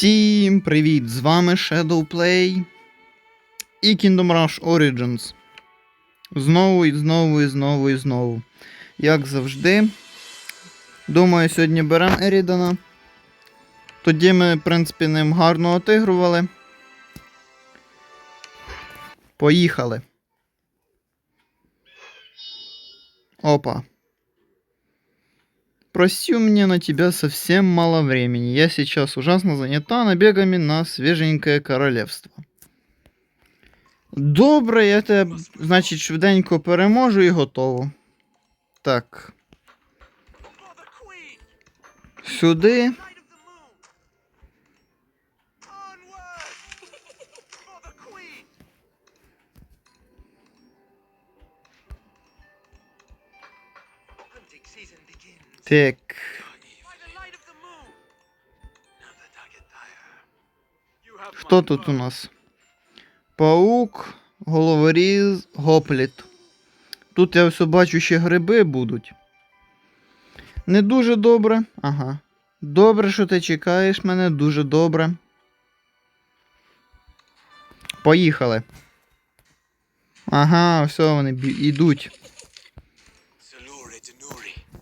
Всім привіт! З вами Shadowplay і Kingdom Rush Origins. Знову і знову і знову і знову. Як завжди. Думаю, сьогодні беремо Ерідана. Тоді ми, в принципі, ним гарно отигрували. Поїхали. Опа. Прости, у меня на тебя совсем мало времени. Я сейчас ужасно занята набегами на свеженькое королевство. Добре, я тебе, значить, швиденько переможу і готово. Так. Сюди. Так. Хто тут у нас? Паук, головоріз, гопліт. Тут я все бачу, ще гриби будуть. Не дуже добре. Ага. Добре, що ти чекаєш мене, дуже добре. Поїхали. Ага, все, вони йдуть.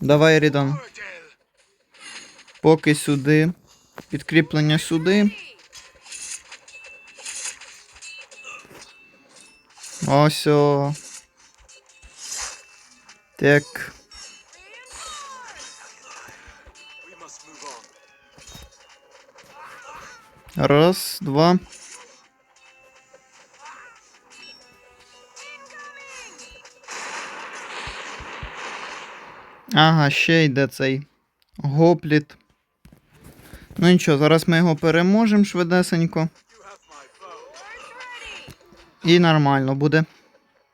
Давай, Рідан. Поки сюди. Підкріплення сюди. Ось. о. Так. Раз, два. Ага, ще йде цей гопліт. Ну нічого, зараз ми його переможемо швидесенько. І нормально буде.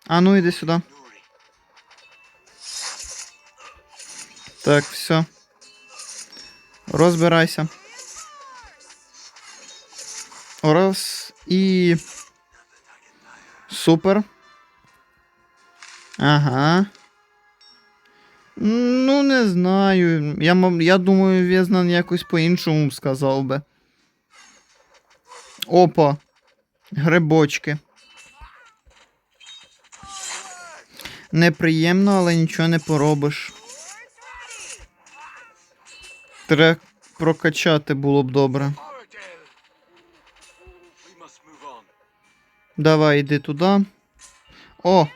А ну іди сюди. Так, все. Розбирайся. Раз. І. Супер. Ага. Ну, не знаю. Я, я думаю, Вєзнан якось по-іншому сказав би. Опа. Грибочки. Неприємно, але нічого не поробиш. Треба прокачати було б добре. Давай, йди туди. О,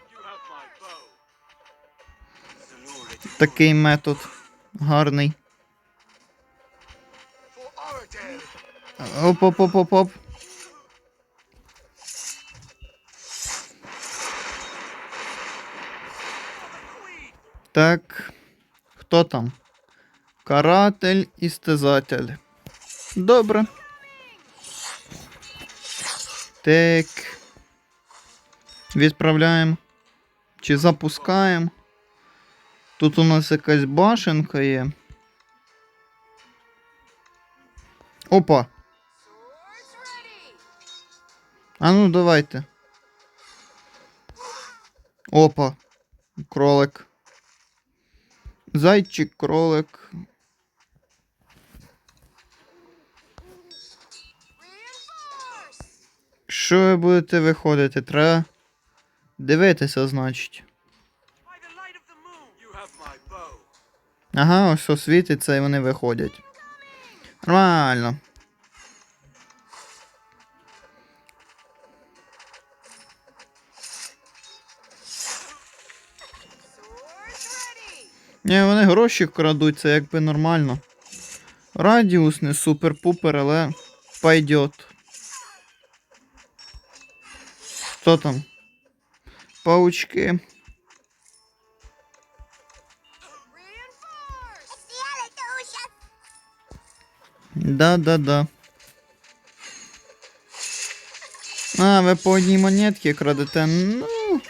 такий метод гарний. Оп, оп, оп, оп, оп. Так. Хто там? Каратель і стезатель. Добре. Так. Відправляємо. Чи запускаємо. Тут у нас якась башенка є. Опа. А ну давайте. Опа. Кролик. Зайчик, кролик. Що ви будете виходити? Треба дивитися, значить. Ага, ось що світиться і вони виходять. Нормально. Ні, вони гроші крадуть, це якби нормально. Радіус не супер-пупер, але пойдет. Хто там? Паучки. Да-да-да. А, ви по одній монетці крадете. Ну.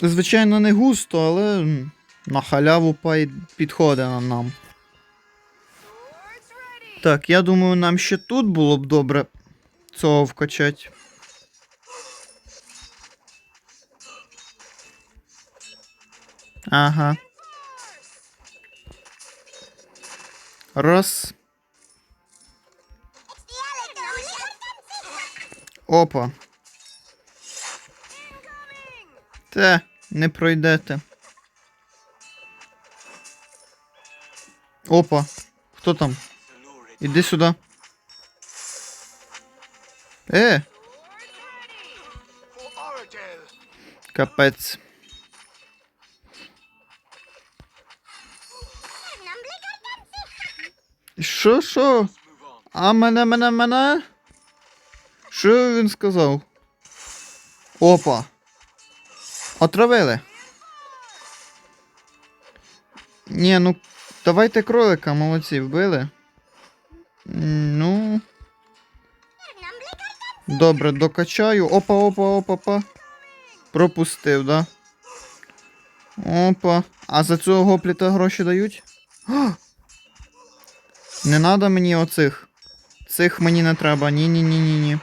Звичайно, не густо, але на халяву пай підходить на нам. Так, я думаю, нам ще тут було б добре цього вкачати. Ага. Раз. Опа. Те, не пройдете. Опа. Хто там? Іди сюди. Е, капець. Що, що? А мене, мене, мене? Що він сказав? Опа. Отравили. Ні, ну давайте кролика, молодці, вбили. Ну. Добре, докачаю. Опа, опа, опа, опа. Пропустив, да? Опа. А за цього гопліта гроші дають? Не надо мені оцих. Цих мені не треба. Ні-ні-ні-ні-ні.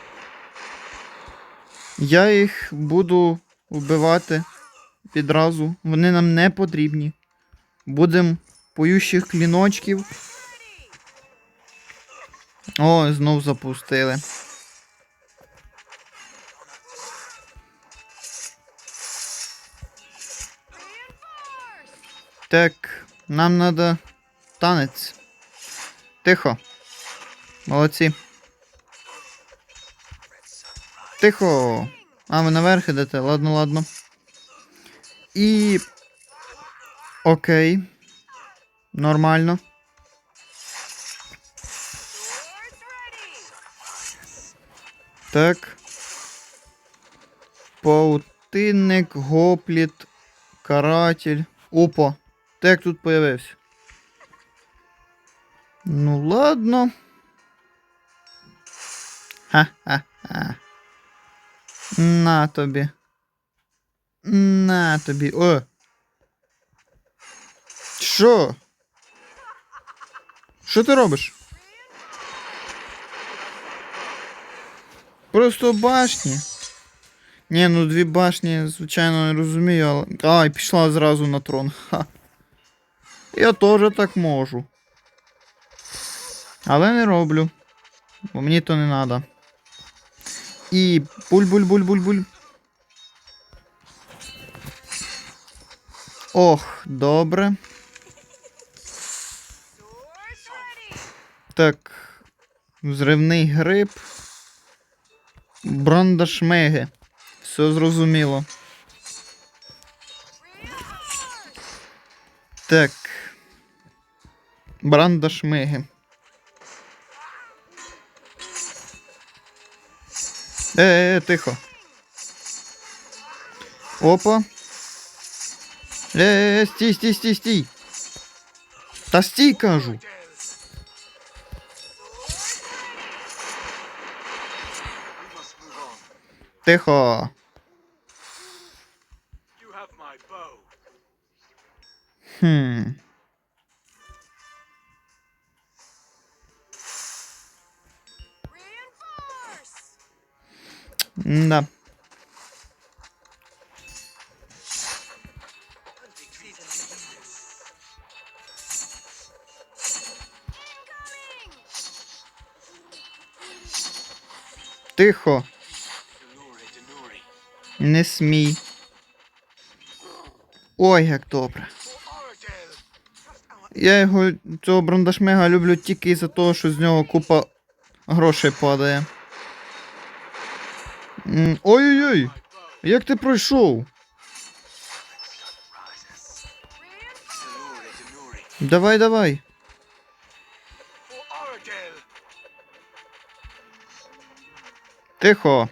Я їх буду вбивати відразу. Вони нам не потрібні. Будем поющих кліночків. О, знов запустили. Так, нам надо танець. Тихо. Молодці. Тихо. А, ви наверх ідете. Ладно, ладно. І. Окей. Нормально. Так. Паутинник, гопліт, каратель. Опа. Так тут появився. Ну ладно. Ха-ха-ха. На тобі. На тобі. О. Що? Що ти робиш? Просто башні. Ні, ну дві башні, звичайно, не розумію, але. А, і пішла зразу на трон. Ха. Я теж так можу. Але не роблю. Бо мені то не треба. І буль-буль-буль-буль-буль. Ох, добре. Так. Взривний гриб. Брандашмеги. Все зрозуміло. Так. Брандашмеги. Е, е, е, тихо. Опа. Е, е, е, стій, стій, стій, стій. Та стій, кажу. Тихо. You have my bow. Хм. Да. Тихо, не смій. Ой, як добре. Я його, цього брандашмега люблю тільки із-за того, що з нього купа грошей падає. Ой-ой-ой! Як ти пройшов? Давай, давай. Тихо.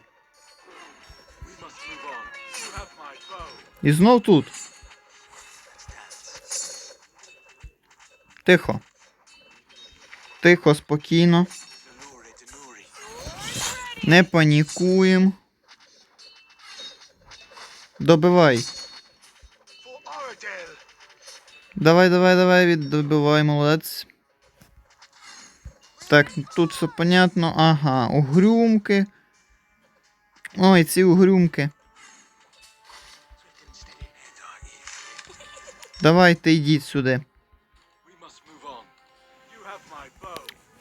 І знов тут. Тихо. Тихо, спокійно. Не панікуємо. Добивай. Давай, давай, давай, віддобивай, молодець. Так, тут все понятно. Ага, угрюмки. Ой, ці угрюмки. Давайте йдіть сюди.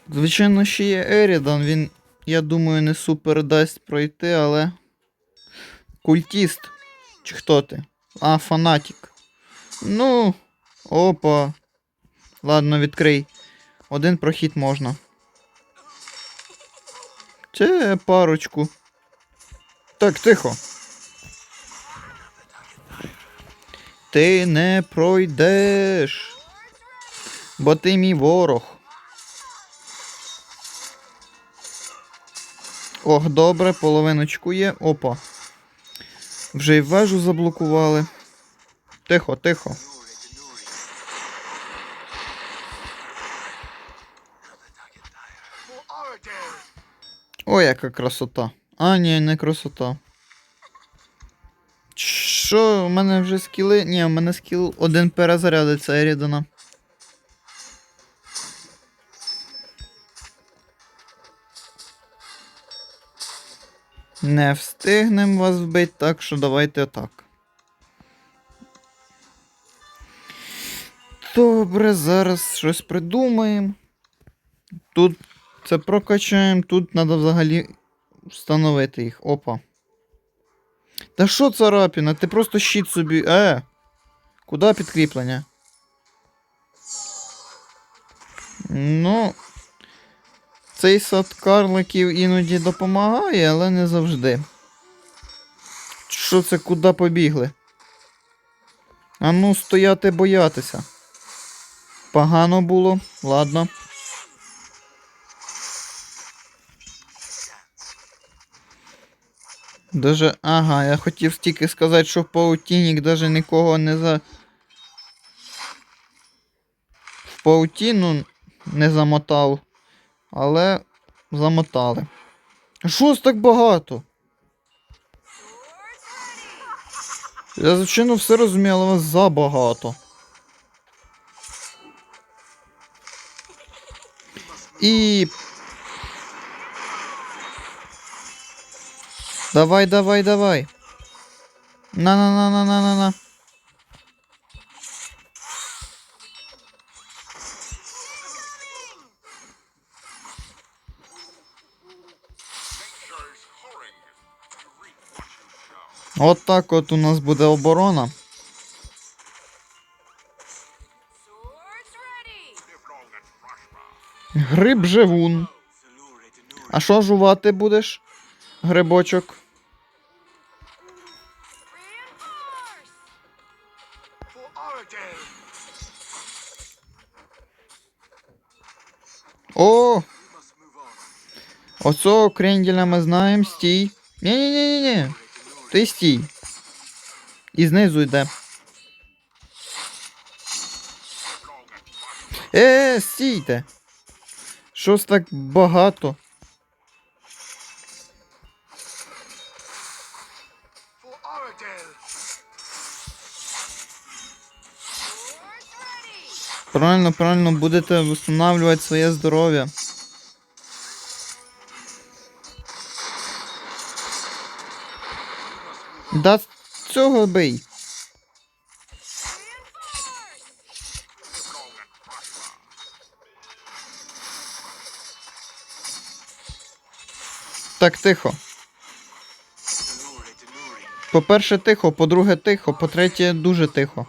Звичайно, ще є Ерідан, він, я думаю, не супер дасть пройти, але. Культіст. Чи хто ти? А, фанатік. Ну. Опа. Ладно, відкрий. Один прохід можна. Це парочку. Так, тихо. Ти не пройдеш. Бо ти мій ворог. Ох, добре, половиночку є. Опа. Вже й вежу заблокували. Тихо, тихо. For Oradale. О, яка красота. А, ні, не красота. Що, у мене вже скіли. Ні, у мене скіл один перезарядиться Ерідана. Не встигнем вас вбити, так що давайте так. Добре, зараз щось придумаємо. Тут це прокачаємо, тут треба взагалі встановити їх. Опа. Та що царапіна? Ти просто щит собі. Е! Куди підкріплення? Ну. Цей сад карликів іноді допомагає, але не завжди. Що це куди побігли? А ну, стояти боятися. Погано було, ладно. Даже, ага, я хотів тільки сказати, що паутінник даже нікого не за. В паутіну не замотав, але замотали. Що ж так багато? Я, звичайно, все розумію, але вас забагато. І Давай, давай, давай. На От так от у нас буде оборона. Гриб живун. А що жувати будеш? Грибочок. О! Оцього кренділя ми знаємо. Стій. Ні-ні-ні-ні. Ти стій. І знизу йде. Е, стійте. Щось так багато. Правильно, правильно, будете встановлювати своє здоров'я. Да цього бий. Так, тихо. По-перше, тихо, по-друге, тихо, по-третє, дуже тихо.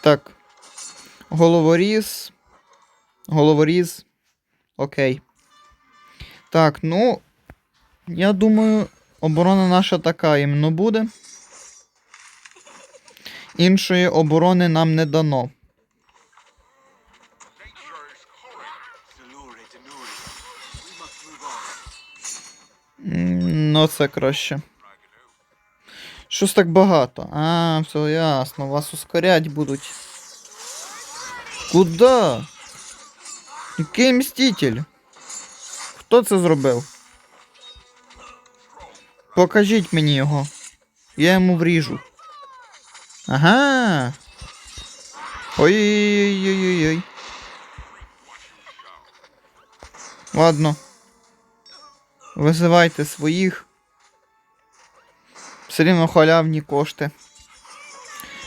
Так. Головоріз. Головоріз. Окей. Так, ну. Я думаю, оборона наша така іменно буде. Іншої оборони нам не дано. Ну, це краще. Щось так багато. А, все ясно. Вас ускорять будуть. Куда? Який мститель? Хто це зробив? Покажіть мені його. Я йому вріжу. Ага. Ой-ой-ой-ой-ой. Ладно. Визивайте своїх. Все рівно халявні кошти.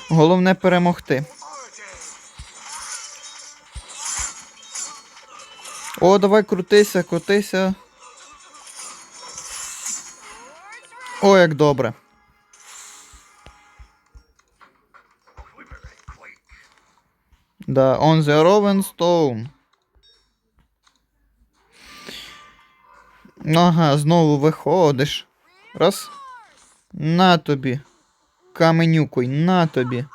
Головне перемогти. О, давай крутися, крутися. О, як добре. Да, on the Stone. Ага, знову виходиш. Раз. На тобі. Каменюкуй, на тобі.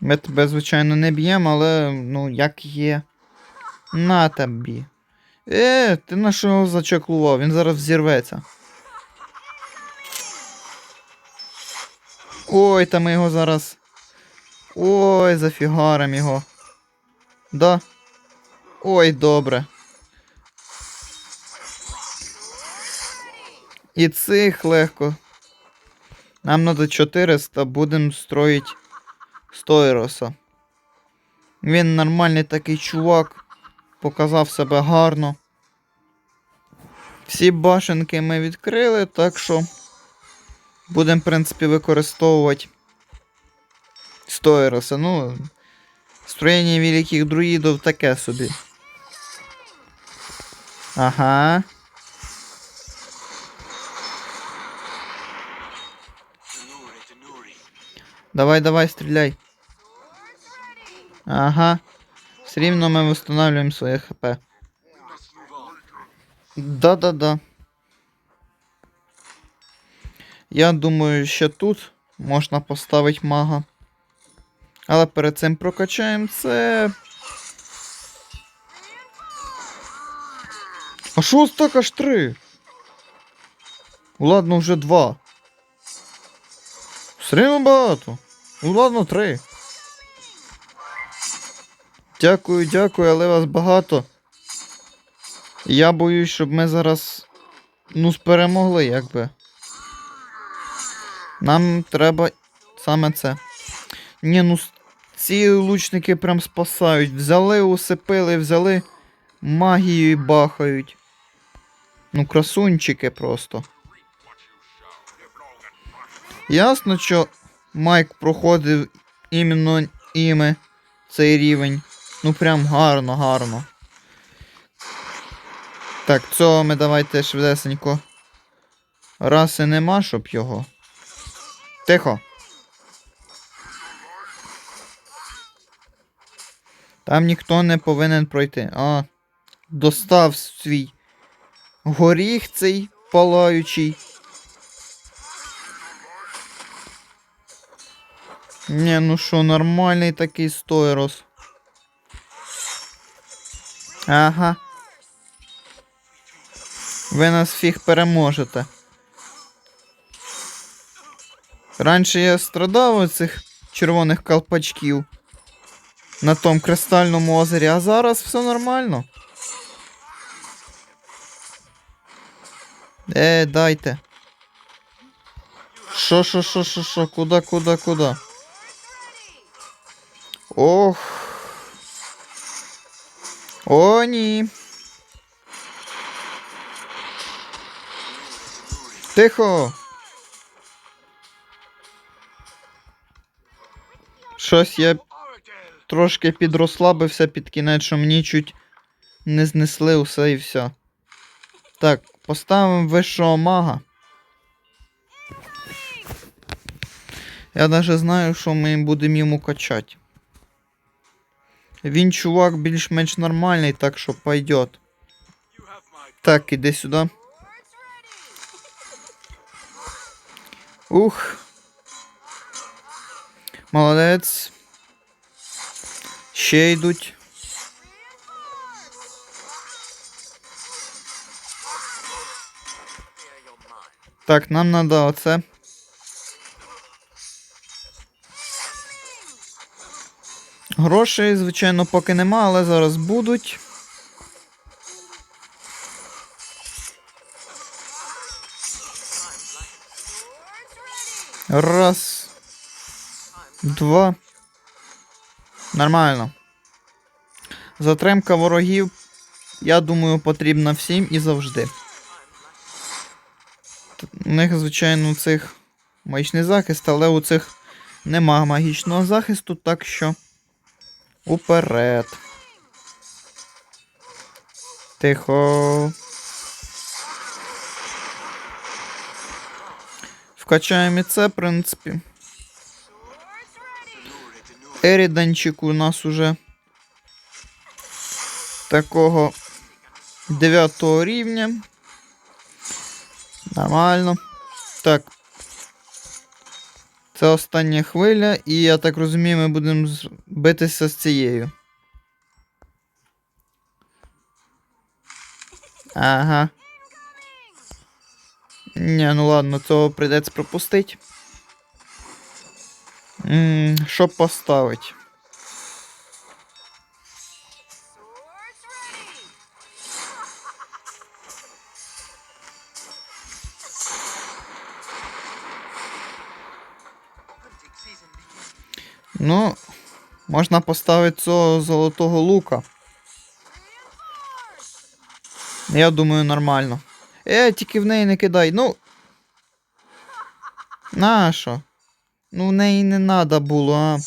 Ми тебе, звичайно, не б'ємо, але ну, як є. На тобі. Е, ти на що зачеклував? Він зараз взірветься. Ой, та ми його зараз. Ой, зафігарим його. Да. Ой, добре. І цих легко. Нам надо 400, будемо строїть Стойроса. Він нормальний такий чувак. Показав себе гарно. Всі башенки ми відкрили, так що будемо, в принципі, використовувати Стойроса. Ну, строєння великих друїдів таке собі. Ага. Давай, давай, стріляй. Ага. Все рівно ми встановлюємо своє ХП. Да-да-да. Я думаю, що тут можна поставити мага. Але перед цим прокачаємо це. А ось так аж три? Ладно, вже два. Все рівно багато. Ну ладно, три. Дякую, дякую, але вас багато. Я боюсь, щоб ми зараз. Ну, перемогли, якби. Нам треба саме це. Ні, ну ці лучники прям спасають. Взяли, усипили, взяли магію і бахають. Ну, красунчики просто. Ясно, що Майк проходив іменно іми цей рівень. Ну прям гарно, гарно. Так, цього ми давайте швидесенько. Раси нема, щоб його. Тихо. Там ніхто не повинен пройти. А, достав свій горіх цей палаючий. Ні, ну що, нормальний такий стойрос. Ага. Ви нас фіг переможете. Раніше я страдав від цих червоних колпачків на тому кристальному озері, а зараз все нормально. Е, дайте. Шо, шо, шо, шо, шо, куда, куда, куда? Ох. О, ні. Тихо. Щось я трошки підрослабився під кінець, що мені чуть не знесли усе і все. Так, поставимо вищого мага. Я навіть знаю, що ми будемо йому качати. Він чувак більш-менш нормальний, так що пойдет. You have my Так, іди сюди. Ух. Молодець. Ще йдуть. Так, нам треба оце. Грошей, звичайно, поки нема, але зараз будуть. Раз. Два. Нормально. Затримка ворогів, я думаю, потрібна всім і завжди. У них, звичайно, цих магічний захист, але у цих нема магічного захисту, так що. Уперед. Тихо. Вкачаємо і це, в принципі. Еріданчик у нас уже такого 9 рівня. Нормально. Так. Це остання хвиля, і я так розумію, ми будемо битися з цією. Ага. Ні, ну ладно, цього прийдеться пропустити. Що поставить? Ну, можна поставити цього золотого лука. Я думаю, нормально. Е, тільки в неї не кидай. Ну. Нащо? Ну, в неї не надо було, а.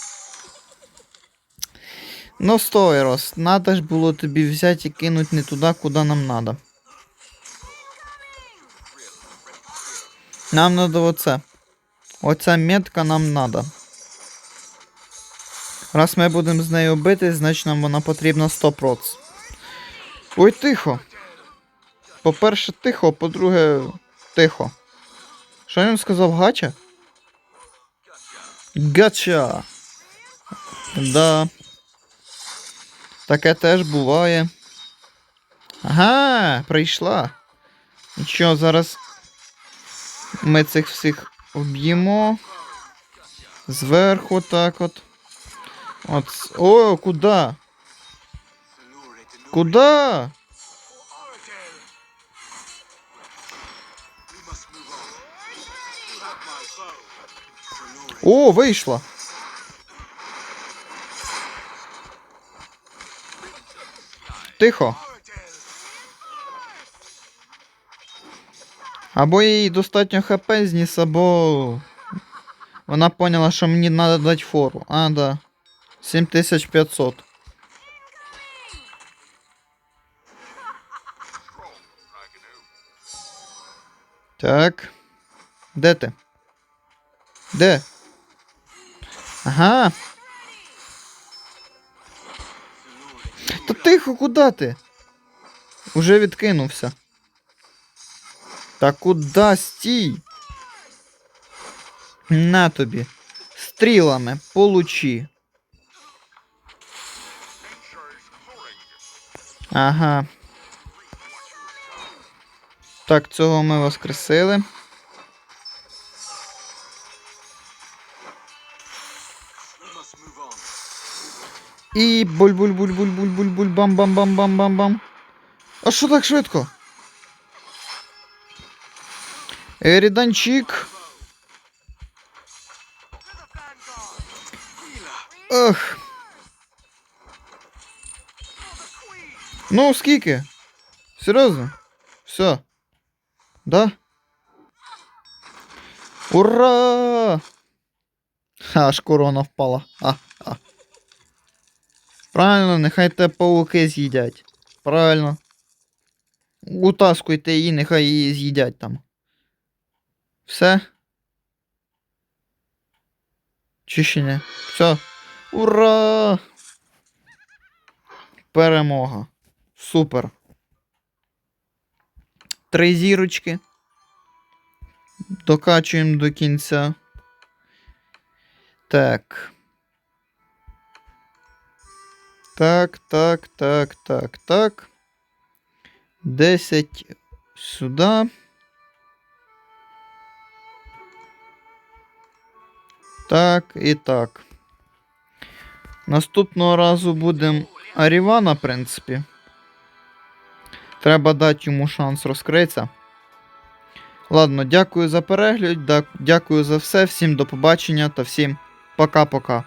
Ну, стой, Рос. Надо ж було тобі взяти і кинути не туди, куди нам надо. Нам надо оце. Оця метка нам надо. Раз ми будемо з нею бити, значить нам вона потрібна 100%. Ой, тихо. По-перше, тихо, по-друге, тихо. Що він сказав гача? Гача. Да. Таке теж буває. Ага, прийшла. Нічого, зараз ми цих всіх об'ємо. Зверху так от. От. с- О, куда? Куда? We must move on. You have my bow. О, вийшла. Тихо. Або їй достатньо хп зніс, або вона поняла, що мені треба дати фору. А, да. 7500. Так. Де ти? Де? Ага. Та тихо, куди ти? Уже відкинувся. Та куди стій? На тобі. Стрілами получи. Ага. Так, цього ми воскресили. І буль-буль-буль-буль-буль-буль-буль бам-бам-бам-бам-бам-бам. А що так швидко? Еріданчик. Ох. Ну, скільки? Серйозно? Все. Да? Ура! Аж корона впала. А, а. Правильно, нехай те пауки з'їдять. Правильно. Утаскуйте її, нехай її з'їдять там. Все? Чи не? Все. Ура! Перемога. Супер. Три зірочки. Докачуємо до кінця. Так. Так, так, так, так, так. 10 сюди. Так і так. Наступного разу будемо Арівана, в принципі. Треба дати йому шанс розкритися. Ладно, дякую за перегляд, дякую за все, всім до побачення та всім пока-пока.